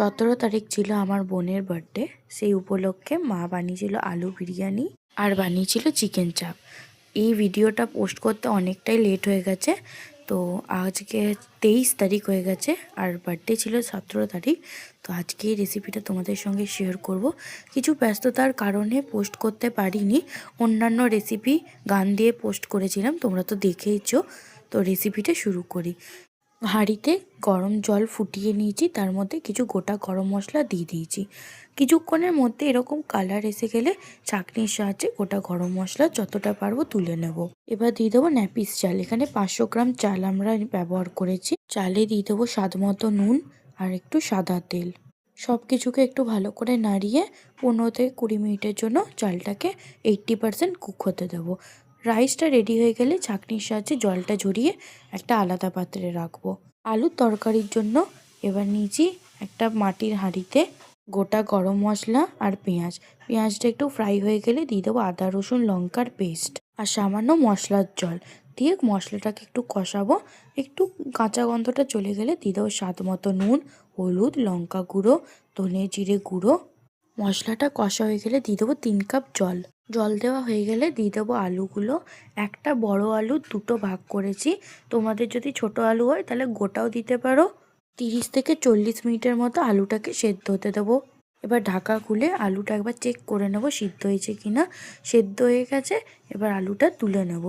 সতেরো তারিখ ছিল আমার বোনের বার্থডে সেই উপলক্ষে মা বানিয়েছিল আলু বিরিয়ানি আর বানিয়েছিল চিকেন চাপ এই ভিডিওটা পোস্ট করতে অনেকটাই লেট হয়ে গেছে, তো আজকে তেইশ তারিখ হয়ে গেছে আর বার্থডে ছিল সতেরো তারিখ, তো আজকে এই রেসিপিটা তোমাদের সঙ্গে শেয়ার করব। কিছু ব্যস্ততার কারণে পোস্ট করতে পারিনি, অন্যান্য রেসিপি গান দিয়ে পোস্ট করেছিলাম, তোমরা তো দেখেইছো, তো রেসিপিটা শুরু করি। হাঁড়িতে গরম জল ফুটিয়ে নিয়েছি, তার মধ্যে কিছু গোটা গরম মশলা দিয়ে দিয়েছি। কিছুক্ষণের মধ্যে এরকম কালার এসে গেলে চাকনির সাহায্যে গোটা গরম মশলা যতটা পারব তুলে নেব। এবার দিয়ে দেবো ন্যাপিস চাল। এখানে পাঁচশো গ্রাম চাল আমরা ব্যবহার করেছি। চালে দিয়ে দেবো স্বাদ মতো নুন আর একটু সাদা তেল। সব কিছুকে একটু ভালো করে নাড়িয়ে পনেরো থেকে কুড়ি মিনিটের জন্য চালটাকে এইট্টি পারসেন্ট কুক হতে দেবো। রাইসটা রেডি হয়ে গেলে ছাঁকনির সাহায্যে জলটা ঝরিয়ে একটা আলাদা পাত্রে রাখব। আলুর তরকারির জন্য এবার নিয়েছি একটা মাটির হাঁড়িতে গোটা গরম মশলা আর পেঁয়াজ। পেঁয়াজটা একটু ফ্রাই হয়ে গেলে দিয়ে দেবো আদা, রসুন, লঙ্কার পেস্ট আর সামান্য মশলার জল। দিয়ে মশলাটাকে একটু কষাবো। একটু কাঁচা গন্ধটা চলে গেলে দিয়ে দেবো স্বাদ মতো নুন, হলুদ, লঙ্কা গুঁড়ো, ধনে জিরে গুঁড়ো। মশলাটা কষা হয়ে গেলে দিয়ে দেবো তিন কাপ জল। জল দেওয়া হয়ে গেলে দিয়ে দেবো আলুগুলো। একটা বড় আলু দুটো ভাগ করেছি। তোমাদের যদি ছোট আলু হয় তাহলে গোটাও দিতে পারো। তিরিশ থেকে চল্লিশ মিনিটের মতো আলুটাকে সেদ্ধ হতে দেবো। এবার ঢাকা খুলে আলুটা একবার চেক করে নেব সিদ্ধ হয়েছে কি না সেদ্ধ হয়ে গেছে, এবার আলুটা তুলে নেব।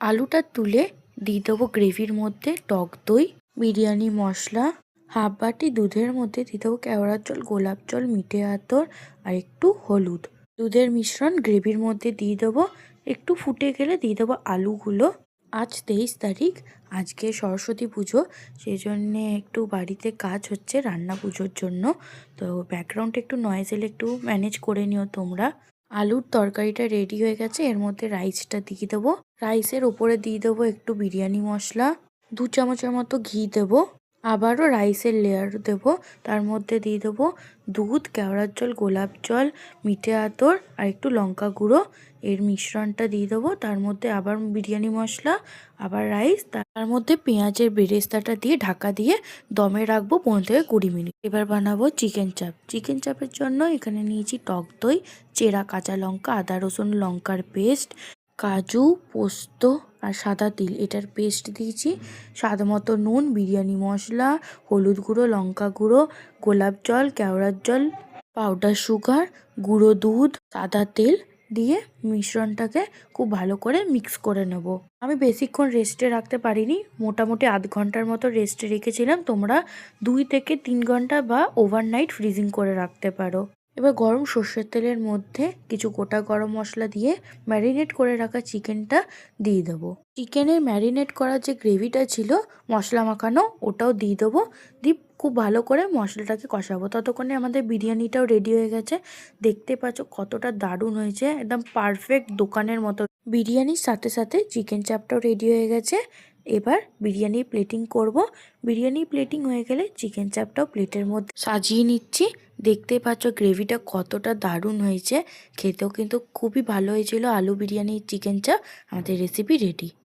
আলুটা তুলে দিয়ে দেবো গ্রেভির মধ্যে টক দই, বিরিয়ানি, মশলা, হাফ বাটি দুধের মধ্যে দিয়ে দেবো কেওড়ার জল, গোলাপ জল, মিঠে আতর আর একটু হলুদ। দুধের মিশ্রণ গ্রেভির মধ্যে দিয়ে দেবো। একটু ফুটে গেলে দিয়ে দেবো আলুগুলো। আজ তেইশ তারিখ, আজকে সরস্বতী পুজো সেই জন্যে একটু বাড়িতে কাজ হচ্ছে রান্না পুজোর জন্য। তো ব্যাকগ্রাউন্ডে একটু নয়েজ এলে একটু ম্যানেজ করে নিও তোমরা। আলুর তরকারিটা রেডি হয়ে গেছে, এর মধ্যে রাইসটা দিয়ে দেবো। রাইসের ওপরে দিয়ে দেবো একটু বিরিয়ানি মশলা। দু চামচের মতো ঘি দেবো। আবারও রাইসের লেয়ার দেব। তার মধ্যে দিয়ে দেবো দুধ, কেওড়ার জল, গোলাপ জল, মিঠে আতর আর একটু লঙ্কা গুঁড়ো। এর মিশ্রণটা দিয়ে দেবো। তার মধ্যে আবার বিরিয়ানি মশলা, আবার রাইস, তার মধ্যে পেঁয়াজের বেরেস্তাটা দিয়ে ঢাকা দিয়ে দমে রাখব পনেরো থেকে কুড়ি মিনিট। এবার বানাবো চিকেন চাপ। চিকেন চাপের জন্য এখানে নিয়েছি টক দই, চেরা কাঁচা লঙ্কা, আদা রসুন লঙ্কার পেস্ট কাজু, পোস্ত আর সাদা তিল। এটার পেস্ট দিয়েছি। স্বাদ মতো নুন, বিরিয়ানি মশলা, হলুদ গুঁড়ো, লঙ্কা গুঁড়ো, গোলাপ জল, কেওড়ার জল পাউডার সুগার গুঁড়ো দুধ, সাদা তেল দিয়ে মিশ্রণটাকে খুব ভালো করে মিক্স করে নেব। আমি বেশিক্ষণ রেস্টে রাখতে পারিনি। মোটামুটি আধ ঘণ্টার মতো রেস্টে রেখেছিলাম। তোমরা দুই থেকে তিন ঘণ্টা বা ওভারনাইট ফ্রিজিং করে রাখতে পারো। এবার গরম সর্ষের তেলের মধ্যে কিছু গোটা গরম মশলা দিয়ে ম্যারিনেট করে রাখা চিকেনটা দিয়ে দেবো। চিকেনের ম্যারিনেট করা যে গ্রেভিটা ছিল, মশলা মাখানো, ওটাও দিয়ে দেবো। দিয়ে খুব ভালো করে মশলাটাকে কষাবো। ততক্ষণে আমাদের বিরিয়ানিটাও রেডি হয়ে গেছে। দেখতে পাচ্ছ কতটা দারুণ হয়েছে। একদম পারফেক্ট দোকানের মতো। বিরিয়ানির সাথে সাথে চিকেন চাপটাও রেডি হয়ে গেছে। এবার বিরিয়ানি প্লেটিং করব। বিরিয়ানি প্লেটিং হয়ে গেলে চিকেন চাপটাও প্লেটের মধ্যে সাজিয়ে নিচ্ছি। দেখতে পাচ্ছ গ্রেভিটা কতটা দারুণ হয়েছে। খেতেও কিন্তু খুবই ভালো হয়েছিল আলু বিরিয়ানি চিকেন চাপ আমাদের রেসিপি রেডি